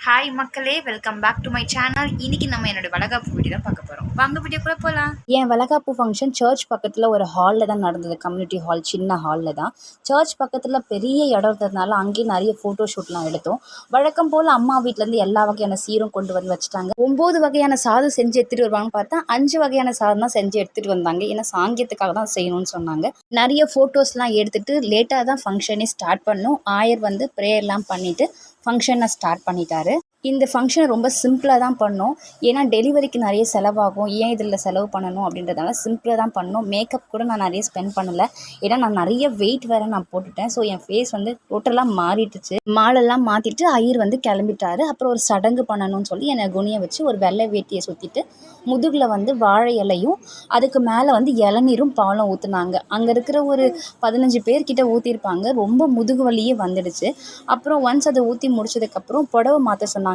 Hi மக்களே welcome back to my channel இன்னைக்கு நம்ம என்னோட வளகாப்பு வீடியோ தான் பார்க்க போகிறோம் வாங்க வீடியோக்குள்ளே போகலாம் என் வளகாப்பு ஃபங்க்ஷன் சர்ச் பக்கத்தில் ஒரு ஹாலில் தான் நடந்தது. கம்யூனிட்டி ஹால் சின்ன ஹாலில் தான். சர்ச் பக்கத்தில் பெரிய இடம் இருந்ததுனால அங்கேயே நிறைய ஃபோட்டோ ஷூட்லாம் எடுத்தோம். வழக்கம் போல் அம்மா வீட்டிலேருந்து எல்லா வகையான சீரும் கொண்டு வந்து வச்சுட்டாங்க. ஒம்பது வகையான சாதம் செஞ்சு எடுத்துகிட்டு வருவாங்கன்னு பார்த்தா அஞ்சு வகையான சாதம் தான் செஞ்சு எடுத்துகிட்டு வந்தாங்க. ஏன்னா சாங்கியத்துக்காக தான் செய்யணும்னு சொன்னாங்க. நிறைய ஃபோட்டோஸ்லாம் எடுத்துகிட்டு லேட்டாக தான் ஃபங்க்ஷனே ஸ்டார்ட் பண்ணோம். ஆயர் வந்து ப்ரேயர்லாம் பண்ணிவிட்டு ஃபங்க்ஷனை ஸ்டார்ட் பண்ணிட்டாரு. இந்த ஃபங்க்ஷனை ரொம்ப சிம்பிளாக தான் பண்ணோம். ஏன்னா டெலிவரிக்கு நிறைய செலவாகும். ஏன் இதில் செலவு பண்ணணும் அப்படின்றதால சிம்பிளாக தான் பண்ணோம். மேக்கப் கூட நான் நிறைய ஸ்பெண்ட் பண்ணலை. ஏன்னா நான் நிறைய வெயிட் வேறு நான் போட்டுட்டேன். ஸோ என் ஃபேஸ் வந்து டோட்டலாக மாறிட்டுச்சு மாலெல்லாம் மாற்றிட்டு ஐயர் வந்து கிளம்பிட்டாரு. அப்புறம் ஒரு சடங்கு பண்ணணும்னு சொல்லி என்னை குனியை வச்சு ஒரு வெள்ளை வேட்டியை சுற்றிட்டு முதுகில் வந்து வாழை இலையும் அதுக்கு மேலே வந்து இளநீரும் பாலும் ஊற்றுனாங்க அங்கே இருக்கிற ஒரு பதினஞ்சு பேர்கிட்ட ஊற்றிருப்பாங்க ரொம்ப முதுகு வலியே வந்துடுச்சு. அப்புறம் ஒன்ஸ் அதை ஊற்றி முடிச்சதுக்கப்புறம் புடவை மாற்ற சொன்னாங்க.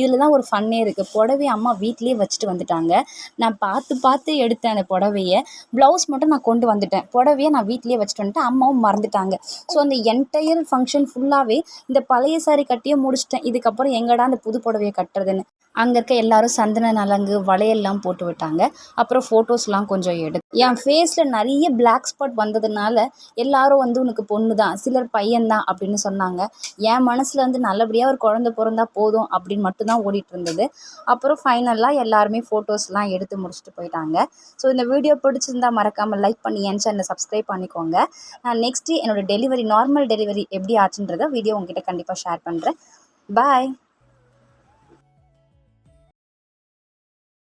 இதில் தான் ஒரு ஃபன்னே இருக்குது புடவைய அம்மா வீட்டிலேயே வச்சுட்டு வந்துட்டாங்க. நான் பார்த்து பார்த்து எடுத்தேன் அந்த புடவைய. ப்ளவுஸ் மட்டும் நான் கொண்டு வந்துட்டேன். புடவைய நான் வீட்டிலே வச்சுட்டு வந்துட்டேன். அம்மாவும் மறந்துட்டாங்க. ஸோ அந்த என்டையர் ஃபங்க்ஷன் ஃபுல்லாகவே இந்த பழைய சாரி கட்டியே முடிச்சிட்டேன். இதுக்கப்புறம் எங்கடா அந்த புது புடவைய கட்டுறதுன்னு. அங்கே இருக்க எல்லாரும் சந்தன நலங்கு வளையல்லாம் போட்டு விட்டாங்க. அப்புறம் ஃபோட்டோஸ்லாம் கொஞ்சம் எடு என் ஃபேஸில் நிறைய பிளாக் ஸ்பாட் வந்ததுனால எல்லாரும் வந்து உனக்கு பொண்ணு தான் சிலர் பையன்தான் அப்படின்னு சொன்னாங்க. என் மனசில் வந்து நல்லபடியாக ஒரு குழந்த பிறந்தா போதும் அப்படின்னு மட்டும்தான் ஓடிட்டு இருந்தது. அப்புறம் ஃபைனலாக எல்லாருமே ஃபோட்டோஸ்லாம் எடுத்து முடிச்சுட்டு போயிட்டாங்க. ஸோ இந்த வீடியோ பிடிச்சிருந்தா மறக்காமல் லைக் பண்ணி என் சேனலை சப்ஸ்கிரைப் பண்ணிக்கோங்க. நான் நெக்ஸ்ட்டு என்னோடய டெலிவரி நார்மல் டெலிவரி எப்படி ஆச்சுன்றதை வீடியோ உங்ககிட்ட கண்டிப்பாக ஷேர் பண்ணுறேன் பாய்